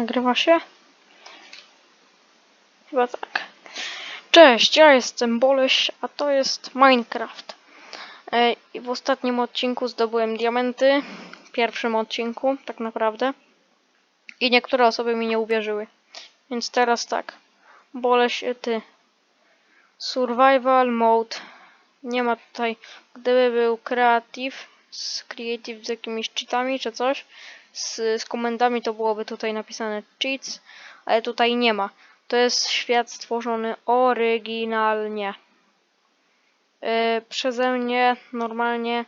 Nagrywa się? Chyba tak. Cześć, ja jestem Boleś, a to jest Minecraft. W ostatnim odcinku zdobyłem diamenty. Pierwszym odcinku, tak naprawdę. I niektóre osoby mi nie uwierzyły. Więc teraz tak. Boleś, ty. Survival mode. Nie ma tutaj. Gdyby był creative, z creative z jakimiś cheatami czy coś, z, z komendami to byłoby tutaj napisane cheats, ale tutaj nie ma. To jest świat stworzony oryginalnie. Yy, przeze mnie normalnie.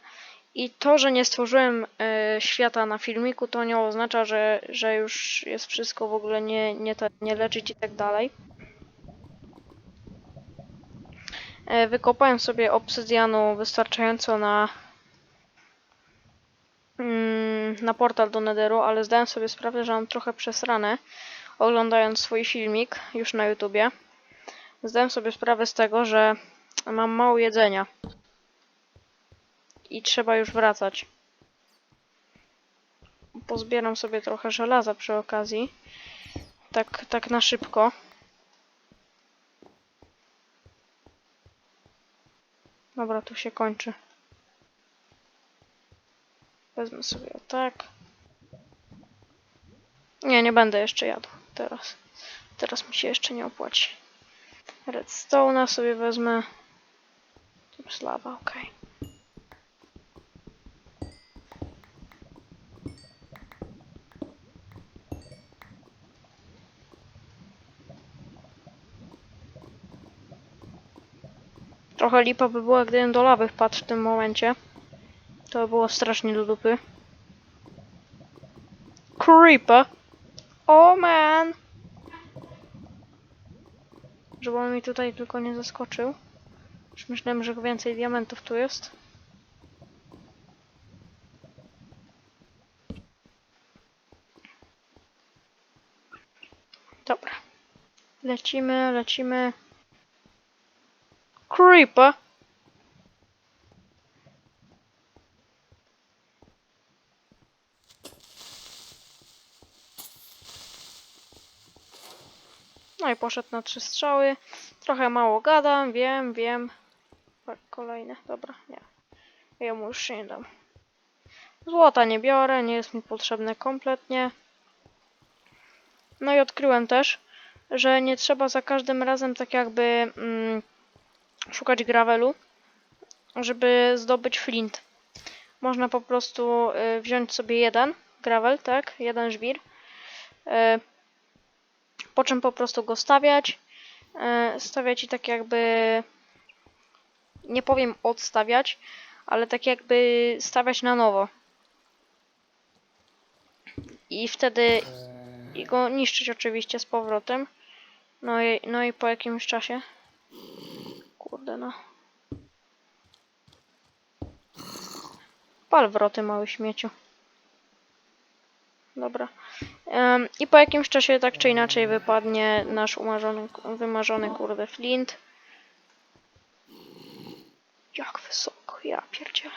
I to, że nie stworzyłem yy, świata na filmiku, to nie oznacza, że, że już jest wszystko w ogóle nie, nie, te, nie leczyć i tak dalej. Yy, Wykopałem sobie obsydianu wystarczająco na mm, na portal do Netheru, ale zdałem sobie sprawę, że mam trochę przesrane oglądając swój filmik już na YouTubie. Zdałem sobie sprawę z tego, że mam mało jedzenia i trzeba już wracać. Pozbieram sobie trochę żelaza przy okazji. Tak, tak na szybko. Dobra, tu się kończy. Wezmę sobie tak. Nie, nie będę jeszcze jadł teraz. Teraz mi się jeszcze nie opłaci. Redstone'a sobie wezmę. Tu jest lawa. Trochę lipa by była, gdybym do lawy wpadł w tym momencie. To by było strasznie do dupy. Creeper! O man! Żeby on mi tutaj tylko nie zaskoczył. Już myślałem, że więcej diamentów tu jest. Dobra. Lecimy, lecimy. Creeper! Poszedł na trzy strzały. Trochę mało gadam, wiem, wiem. Tak, kolejne, dobra, nie. Ja mu już się nie dam. Złota nie biorę, nie jest mi potrzebne kompletnie. No i odkryłem też, że nie trzeba za każdym razem tak jakby mm, szukać gravelu, żeby zdobyć flint. Można po prostu y, wziąć sobie jeden gravel, tak? Jeden żwir. Y, po czym po prostu go stawiać. e, Stawiać i tak jakby. Nie powiem odstawiać, ale tak jakby stawiać na nowo. I wtedy. I go niszczyć oczywiście z powrotem. No i, no i po jakimś czasie. Kurde no. Pal wroty, mały śmieciu. Dobra. Em, I po jakimś czasie tak czy inaczej wypadnie nasz umarzony, wymarzony kurde flint. Jak wysoko, ja pierdzielę.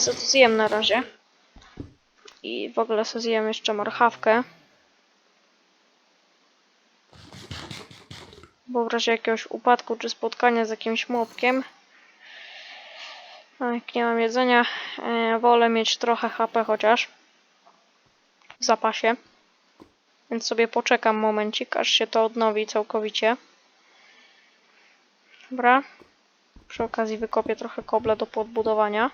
Sobie to zjem na razie. I w ogóle sobie zjem jeszcze marchawkę. Bo w razie jakiegoś upadku czy spotkania z jakimś mopkiem. Jak nie mam jedzenia, e, wolę mieć trochę HP chociaż w zapasie. Więc sobie poczekam momencik, aż się to odnowi całkowicie. Dobra. Przy okazji wykopię trochę kobla do podbudowania.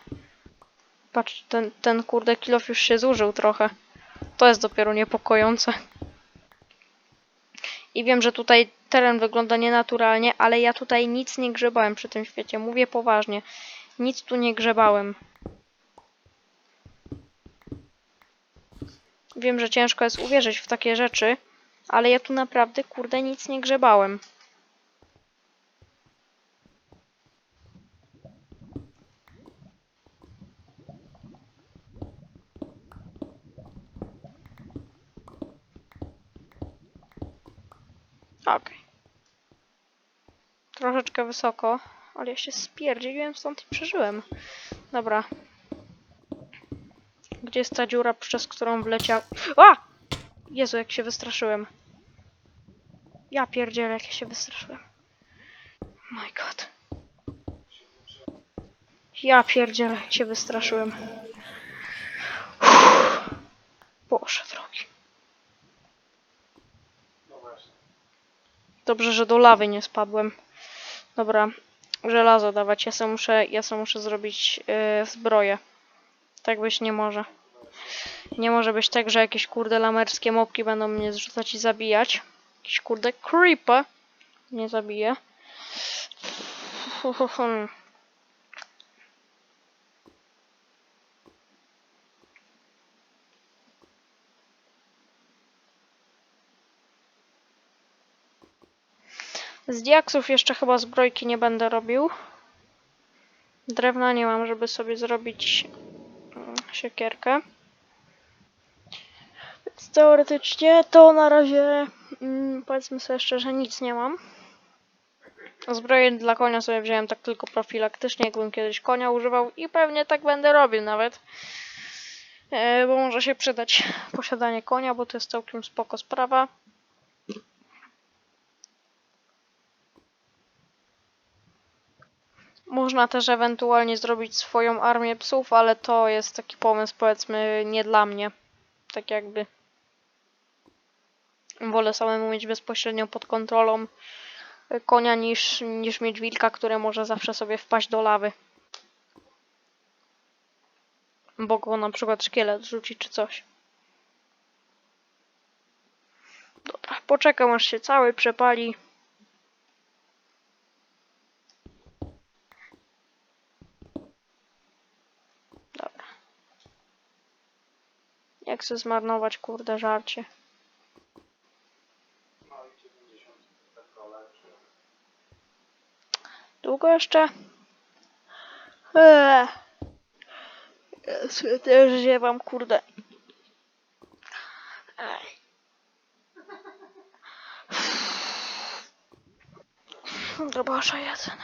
Patrz, ten, ten kurde kilof już się zużył trochę. To jest dopiero niepokojące. I wiem, że tutaj teren wygląda nienaturalnie, ale ja tutaj nic nie grzebałem przy tym świecie. Mówię poważnie. Nic tu nie grzebałem. Wiem, że ciężko jest uwierzyć w takie rzeczy, ale ja tu naprawdę, kurde, nic nie grzebałem. Okej. Troszeczkę wysoko, ale ja się spierdzieliłem stąd i przeżyłem. Dobra. Gdzie jest ta dziura, przez którą wleciał... A! Jezu, jak się wystraszyłem. Ja pierdzielę, jak ja się wystraszyłem. My god. Ja pierdzielę, jak się wystraszyłem. Boże drogi. Dobrze, że do lawy nie spadłem. Dobra, żelazo dawać. Ja sobie muszę, ja sobie muszę zrobić yy, zbroję. Tak być nie może. Nie może być tak, że jakieś kurde lamerskie mopki będą mnie zrzucać i zabijać. Jakiś kurde creeper mnie zabije. Z diaksów jeszcze chyba zbrojki nie będę robił. Drewna nie mam, żeby sobie zrobić siekierkę. Więc teoretycznie to na razie mm, powiedzmy sobie szczerze nic nie mam. Zbroję dla konia sobie wziąłem tak tylko profilaktycznie, jakbym kiedyś konia używał i pewnie tak będę robił nawet. E, bo może się przydać posiadanie konia, bo to jest całkiem spoko sprawa. Można też ewentualnie zrobić swoją armię psów, ale to jest taki pomysł powiedzmy nie dla mnie. Tak jakby. Wolę samemu mieć bezpośrednio pod kontrolą konia niż, niż mieć wilka, który może zawsze sobie wpaść do lawy. Bo go na przykład szkielet rzuci czy coś. Dobra, poczekam aż się cały przepali. Jak chcę zmarnować kurde żarcie. Długo jeszcze? Eee. Ja też ziewam, kurde. Ej. Do jeden.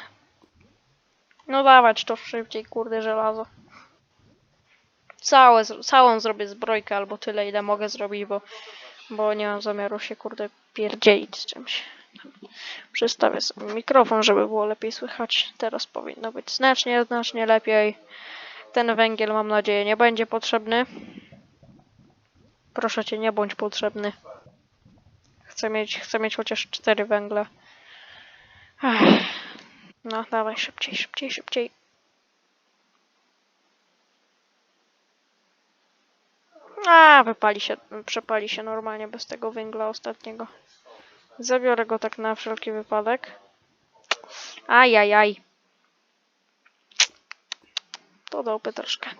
No dawać to szybciej, kurde, żelazo. Całe, całą zrobię zbrojkę, albo tyle, ile mogę zrobić, bo, bo nie mam zamiaru się, kurde, pierdzielić z czymś. Przystawię sobie mikrofon, żeby było lepiej słychać. Teraz powinno być znacznie, znacznie lepiej. Ten węgiel, mam nadzieję, nie będzie potrzebny. Proszę cię, nie bądź potrzebny. Chcę mieć, chcę mieć chociaż cztery węgle. Ech. No, dawaj, szybciej, szybciej, szybciej. Wypali się, przepali się normalnie bez tego węgla ostatniego. Zabiorę go tak na wszelki wypadek. Ajajaj. To dopy troszkę.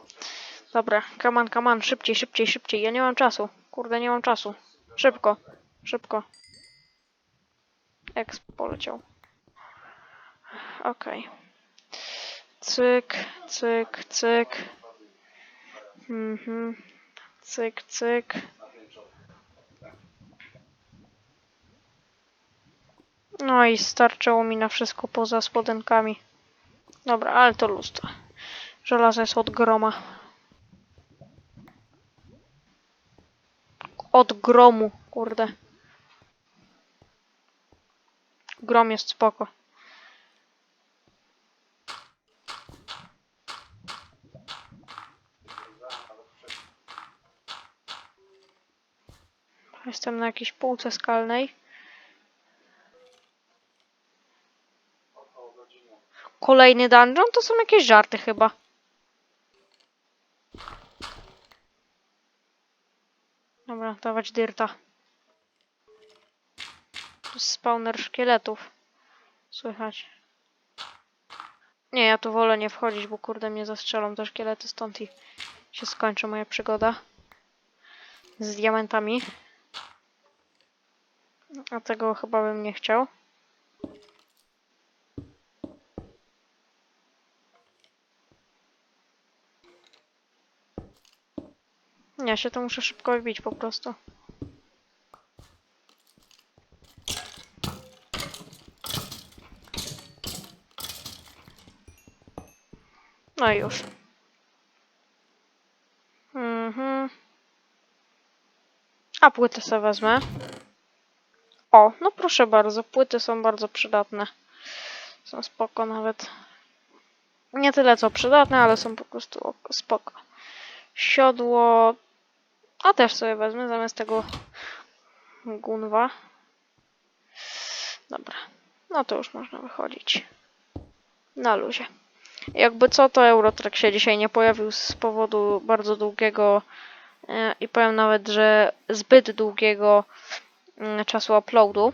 Dobra, kaman, kaman, szybciej, szybciej, szybciej. Ja nie mam czasu. Kurde, nie mam czasu. Szybko, szybko. Exp poleciał. Okej. Cyk, cyk, cyk. Mhm. Cyk, cyk. No i starczyło mi na wszystko poza spodenkami. Dobra, ale to lustro. Żelazo jest od groma. Od gromu, kurde. Grom jest spoko. Jestem na jakiejś półce skalnej. Kolejny dungeon? To są jakieś żarty chyba. Dobra, dawać dyrta. To jest spawner szkieletów. Słychać. Nie, ja tu wolę nie wchodzić, bo kurde mnie zastrzelą te szkielety stąd i się skończy moja przygoda z diamentami. A tego chyba bym nie chciał. Ja się to muszę szybko wybić po prostu. No już. Mhm. A płyty sobie wezmę. O, no proszę bardzo, płyty są bardzo przydatne. Są spoko nawet. Nie tyle co przydatne, ale są po prostu ok- spoko. Siodło. A też sobie wezmę zamiast tego gunwa. Dobra. No to już można wychodzić. Na luzie. Jakby co, to Eurotrack się dzisiaj nie pojawił z powodu bardzo długiego e, i powiem nawet, że zbyt długiego czasu uploadu.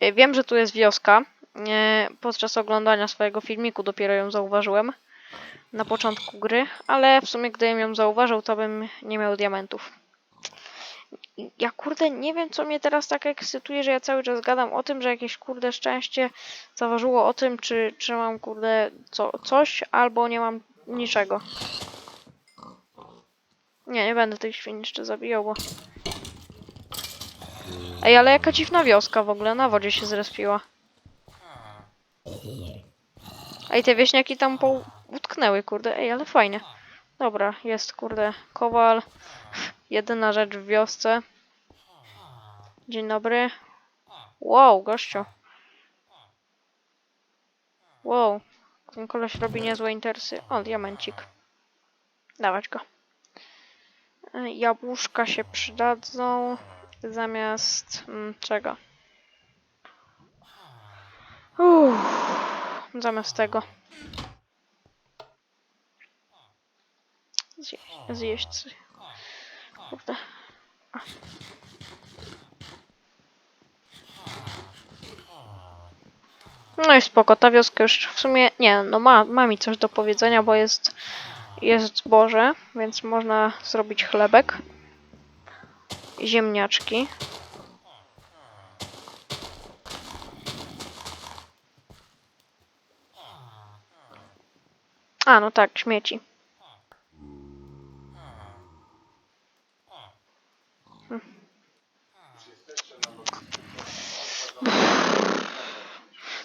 E, Wiem, że tu jest wioska. E, Podczas oglądania swojego filmiku dopiero ją zauważyłem na początku gry, ale w sumie gdybym ją zauważył, to bym nie miał diamentów. Ja kurde nie wiem, co mnie teraz tak ekscytuje, że ja cały czas gadam o tym, że jakieś kurde szczęście zaważyło o tym, czy, czy mam kurde co, coś, albo nie mam niczego. Nie, nie będę tych świn jeszcze zabijał, bo... Ej, ale jaka dziwna wioska w ogóle, na wodzie się zrespiła. Ej, te wieśniaki tam po... utknęły, kurde, ej, ale fajnie. Dobra, jest kurde kowal. Jedyna rzecz w wiosce. Dzień dobry. Wow, gościu. Wow. Ten koleś robi niezłe interesy. O, diamencik. Dawać go. Jabłuszka się przydadzą. Zamiast... Mm, czego? Uff, zamiast tego. Zje zjeść sobie. Kurde. A. No i spoko, ta wioska już w sumie, nie, no ma, ma mi coś do powiedzenia, bo jest, jest zboże, więc można zrobić chlebek. Ziemniaczki. A, no tak, śmieci.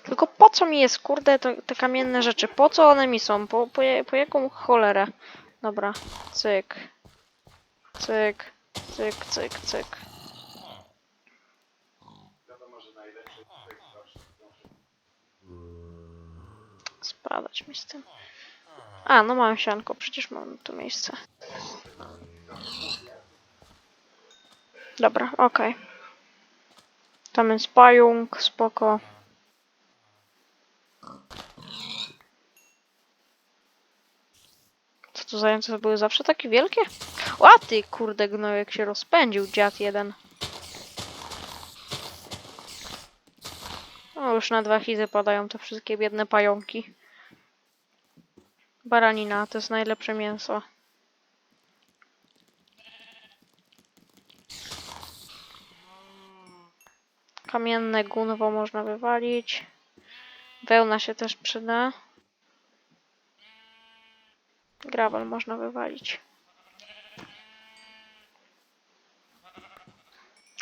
Tylko po co mi jest, kurde, to, te kamienne rzeczy? Po co one mi są? Po, po, po jaką cholerę? Dobra, cyk. Cyk, cyk, cyk, cyk. Spadać mi z tym. A, no mam sianko, przecież mam tu miejsce. Dobra, okej. Tam jest pająk, spoko. Co to zające były zawsze takie wielkie? O ty kurde gnojek się rozpędził, dziad jeden. O, już na dwa chizy padają te wszystkie biedne pająki. Baranina to jest najlepsze mięso. Kamienne gunwo można wywalić. Wełna się też przyda. Gravel można wywalić.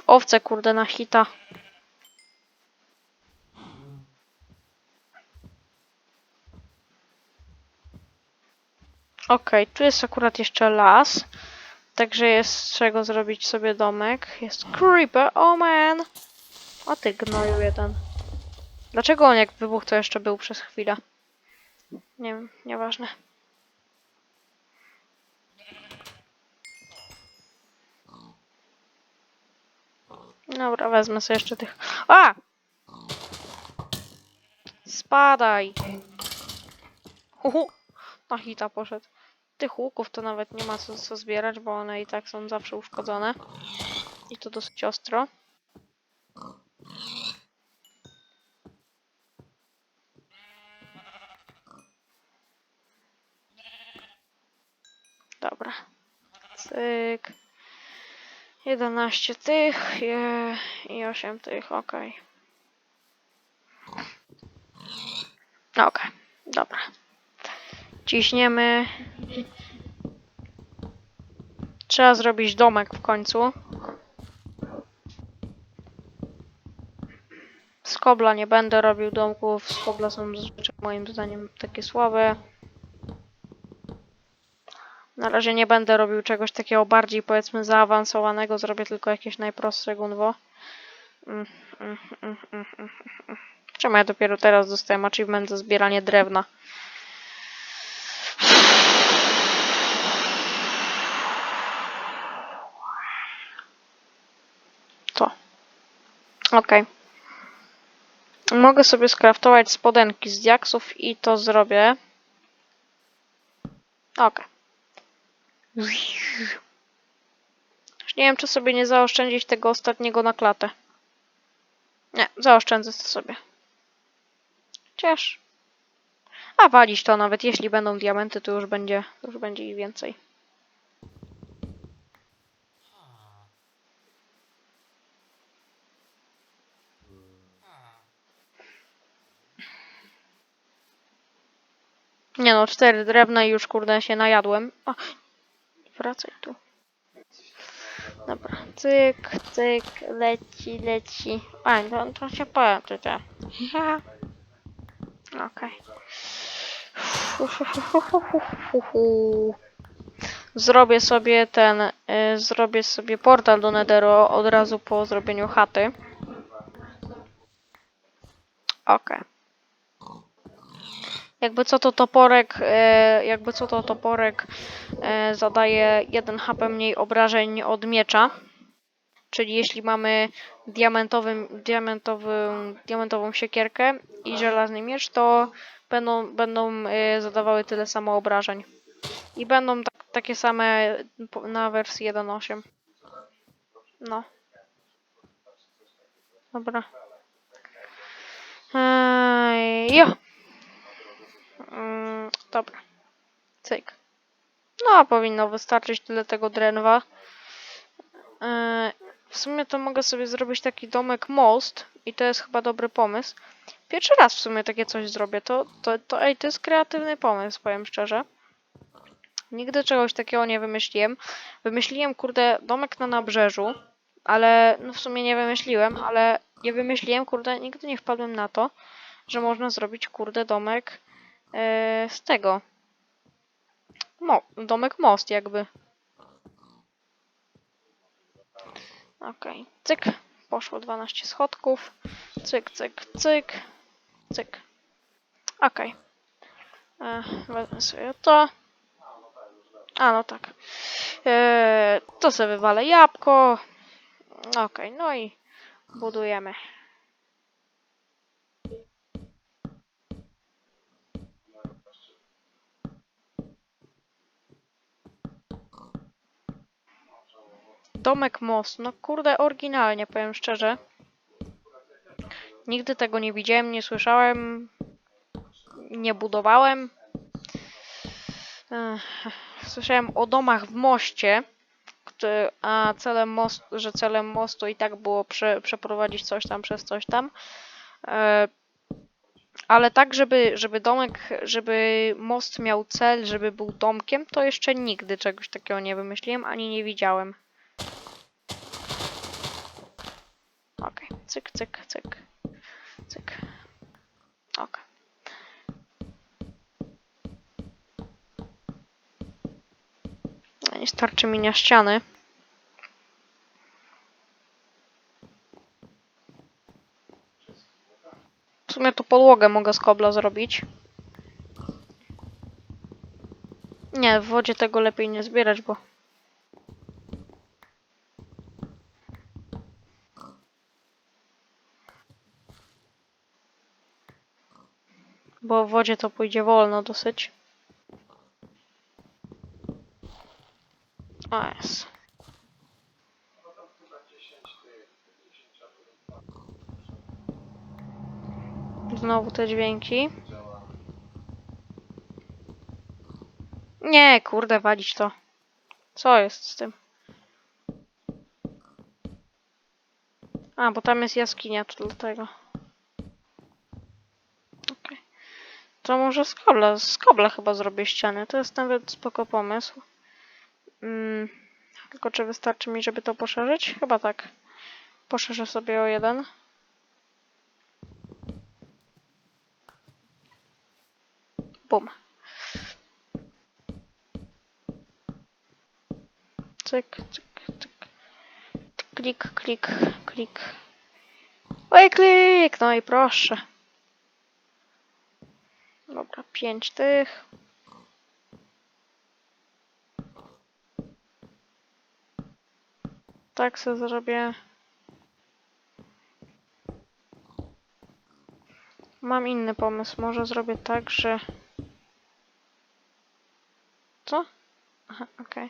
Owce kurde na hita. Okej, tu jest akurat jeszcze las. Także jest z czego zrobić sobie domek. Jest creeper. Oh man! O ty gnoju jeden. Dlaczego on jak wybuchł to jeszcze był przez chwilę? Nie wiem, nieważne. Dobra, wezmę sobie jeszcze tych. A! Spadaj! Uhu. Na hita poszedł. Tych łuków to nawet nie ma co, co zbierać, bo one i tak są zawsze uszkodzone. I to dosyć ostro. Dobra. Cyk. 11 tych je- i 8 tych, okej. Okej, dobra. Ciśniemy. Trzeba zrobić domek w końcu. Z kobla nie będę robił domków. Z kobla są zazwyczaj moim zdaniem takie słabe. Na razie nie będę robił czegoś takiego bardziej powiedzmy zaawansowanego, zrobię tylko jakieś najprostsze gunwo. Mm, mm, mm. Czemu ja dopiero teraz dostałem achievement za zbieranie drewna? To. Okej. Mogę sobie skraftować spodenki z diaksów i to zrobię. Okej. Już nie wiem, czy sobie nie zaoszczędzić tego ostatniego na klatę. Nie, zaoszczędzę to sobie. Chociaż. A walić to nawet jeśli będą diamenty, to już będzie, już będzie ich więcej. Nie no, cztery drewna i już kurde się najadłem. O, wracaj tu. Dobra, cyk, cyk, leci, leci. A, to, to się powiem, czy to. Okej. Zrobię sobie ten, y, zrobię sobie portal do Nethero od razu po zrobieniu chaty. Okej. Jakby co to toporek, e, jakby co to toporek e, zadaje 1 HP mniej obrażeń od miecza. Czyli jeśli mamy diamentowym, diamentowym, diamentową siekierkę i żelazny miecz, to będą, będą e, zadawały tyle samo obrażeń. I będą tak, takie same na wersji 1.8. No. Dobra. Eee, jo. Mm, dobra. Cyk. No, powinno wystarczyć tyle tego drenwa. Yy, w sumie to mogę sobie zrobić taki domek most i to jest chyba dobry pomysł. Pierwszy raz w sumie takie coś zrobię. To, to, to, ej, to jest kreatywny pomysł, powiem szczerze. Nigdy czegoś takiego nie wymyśliłem. Wymyśliłem, kurde, domek na nabrzeżu, ale no w sumie nie wymyśliłem, ale nie wymyśliłem, kurde, nigdy nie wpadłem na to, że można zrobić, kurde, domek e, z tego. Mo domek most jakby. Okej, cyk. Poszło 12 schodków. Cyk, cyk, cyk. Cyk. Okej. E, Wezmę sobie to. A, no tak. E, to sobie wywalę jabłko. Okej, no i budujemy. Domek most. No kurde, oryginalnie, powiem szczerze. Nigdy tego nie widziałem, nie słyszałem, nie budowałem. Słyszałem o domach w moście, a celem mostu, że celem mostu i tak było prze, przeprowadzić coś tam przez coś tam. E, ale tak, żeby, żeby domek, żeby most miał cel, żeby był domkiem, to jeszcze nigdy czegoś takiego nie wymyśliłem, ani nie widziałem. Okej, cyk, cyk, cyk, cyk. Okej. Nie starczy mi na ściany. W sumie tu podłogę mogę z kobla zrobić. Nie, w wodzie tego lepiej nie zbierać, bo bo w wodzie to pójdzie wolno dosyć. O jest. Znowu te dźwięki. Nie, kurde, walić to. Co jest z tym? A, bo tam jest jaskinia, to dlatego. Okej. To może z kobla, z kobla chyba zrobię ścianę. To jest nawet spoko pomysł. Mm, tylko czy wystarczy mi, żeby to poszerzyć? Chyba tak. Poszerzę sobie o jeden. Bum. Cyk, cyk, cyk. Klik, klik, klik. Oj, klik! No i proszę. Pięć tych. Tak sobie zrobię. Mam inny pomysł. Może zrobię tak, że... Co? Aha, okej.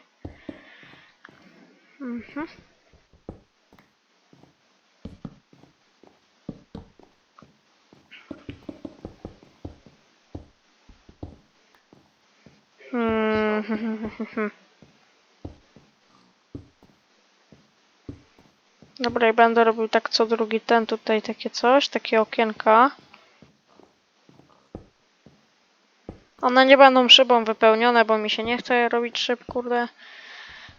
Mhm. Hmm. Dobra, i będę robił tak co drugi ten tutaj takie coś, takie okienka. One nie będą szybą wypełnione, bo mi się nie chce robić szyb, kurde.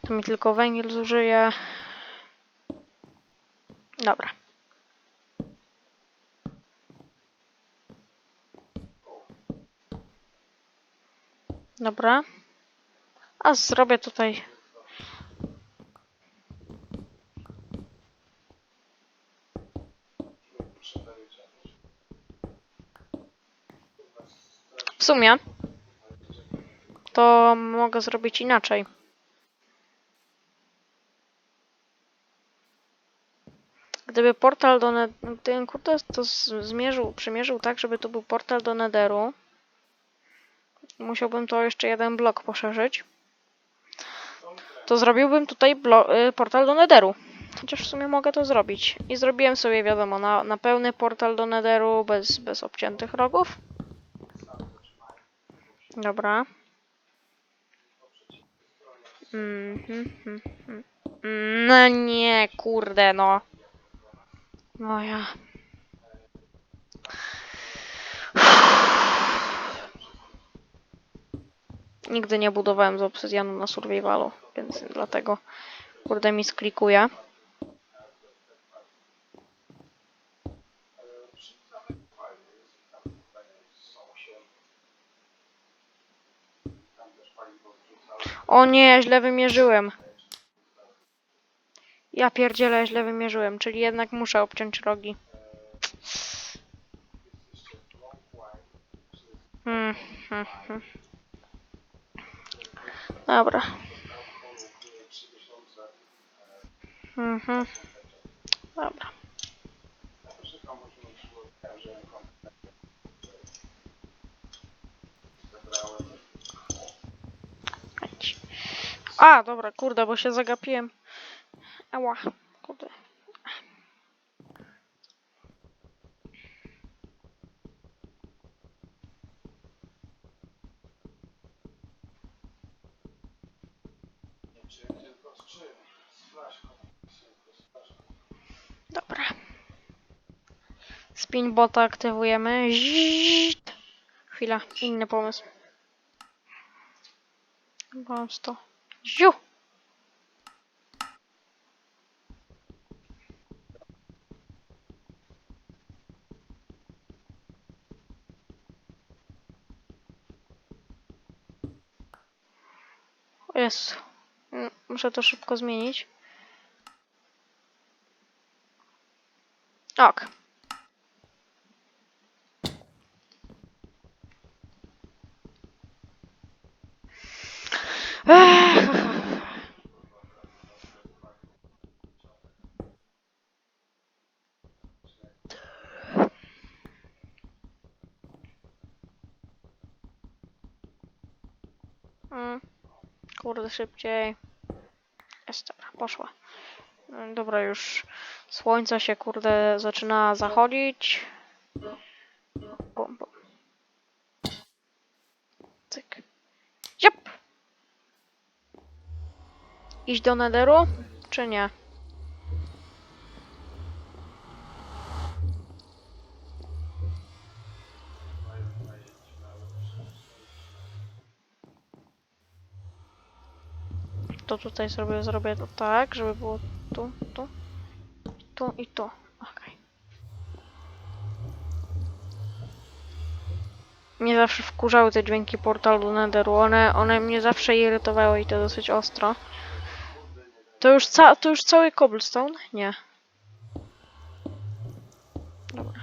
To mi tylko węgiel zużyje. Dobra. Dobra. A zrobię tutaj. W sumie to mogę zrobić inaczej. Gdyby portal do. Gdybym kurde to zmierzył, przymierzył tak, żeby to był portal do Netheru. Musiałbym to jeszcze jeden blok poszerzyć. To zrobiłbym tutaj y, portal do Netheru. Chociaż w sumie mogę to zrobić. I zrobiłem sobie, wiadomo, na, na pełny portal do Netheru bez, bez obciętych rogów. Dobra. Mhm, mhm. No nie, kurde, no. No ja. Nigdy nie budowałem z obsydianu na survivalu, więc dlatego kurde mi sklikuje. O nie, źle wymierzyłem. Ja pierdzielę, źle wymierzyłem, czyli jednak muszę obciąć rogi. Hmm, hmm, hmm. Dobra. Mhm. Dobra. A, dobra, kurde, bo się zagapiłem. Ała, kurde. Dobra. Spin bota aktywujemy. Zzzzt. Chwila, inny pomysł. Mam to. Ziu! O Jezu. Mm, Muszę to szybko zmienić. Ok. Mm. Kurde, szybciej. Jest, poszła. Dobra, już słońce się, kurde, zaczyna zachodzić. Bum, bum. Cyk. Jep! Iść do Netheru, czy nie? To tutaj zrobię, zrobię to tak, żeby było tu, tu, tu i tu. Okej. Mnie zawsze wkurzały te dźwięki portalu Netheru. One, one mnie zawsze irytowały i to dosyć ostro. To już, ca to już cały cobblestone? Nie. Dobra.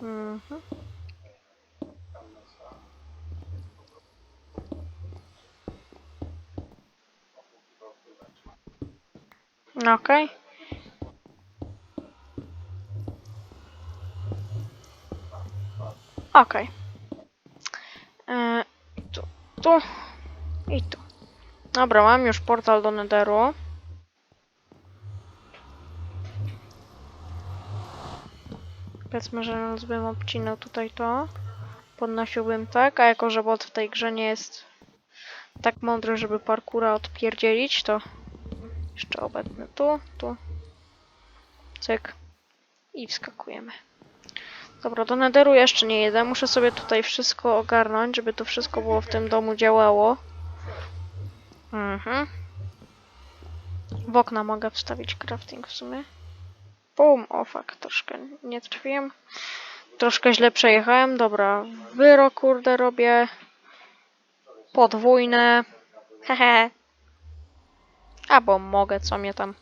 Mhm. Okej. Okej. E, Tu, i tu. Dobra, mam już portal do Netheru. Powiedzmy, że bym obcinał tutaj to. Podnosiłbym tak, a jako, że bot w tej grze nie jest tak mądry, żeby parkura odpierdzielić, to jeszcze obecny tu, tu. Cyk. I wskakujemy. Dobra, do Netheru jeszcze nie jedę. Muszę sobie tutaj wszystko ogarnąć, żeby to wszystko było w tym domu działało. Mhm. W okna mogę wstawić crafting w sumie. Bum, o fuck, troszkę nie trafiłem. Troszkę źle przejechałem. Dobra, wyrok kurde robię. Podwójne. Hehe. Albo mogę, co mnie tam.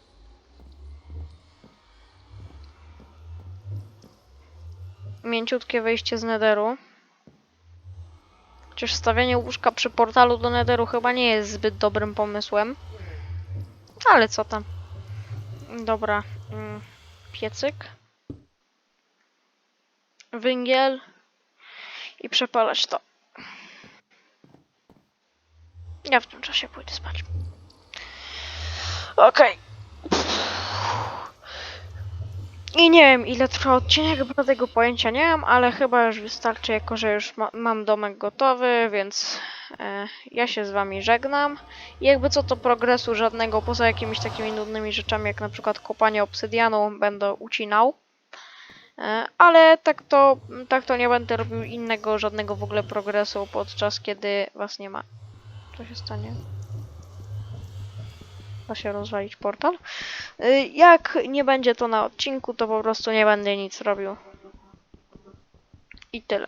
Mięciutkie wejście z Netheru. Chociaż stawianie łóżka przy portalu do Netheru chyba nie jest zbyt dobrym pomysłem. Ale co tam. Dobra. mm, Piecyk. Węgiel. I przepalać to. Ja w tym czasie pójdę spać. Okej. I nie wiem ile trwa odcinek, bo tego pojęcia nie mam, ale chyba już wystarczy, jako że już ma mam domek gotowy, więc e, ja się z wami żegnam. I jakby co to progresu żadnego, poza jakimiś takimi nudnymi rzeczami, jak na przykład kopanie obsydianu, będę ucinał. E, ale tak to, tak to nie będę robił innego, żadnego w ogóle progresu, podczas kiedy was nie ma. Co się stanie? Da się rozwalić portal? Y, Jak nie będzie to na odcinku, to po prostu nie będę nic robił. I tyle.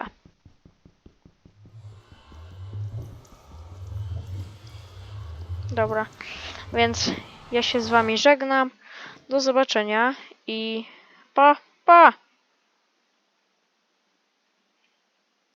Dobra, więc ja się z wami żegnam. Do zobaczenia i pa, pa!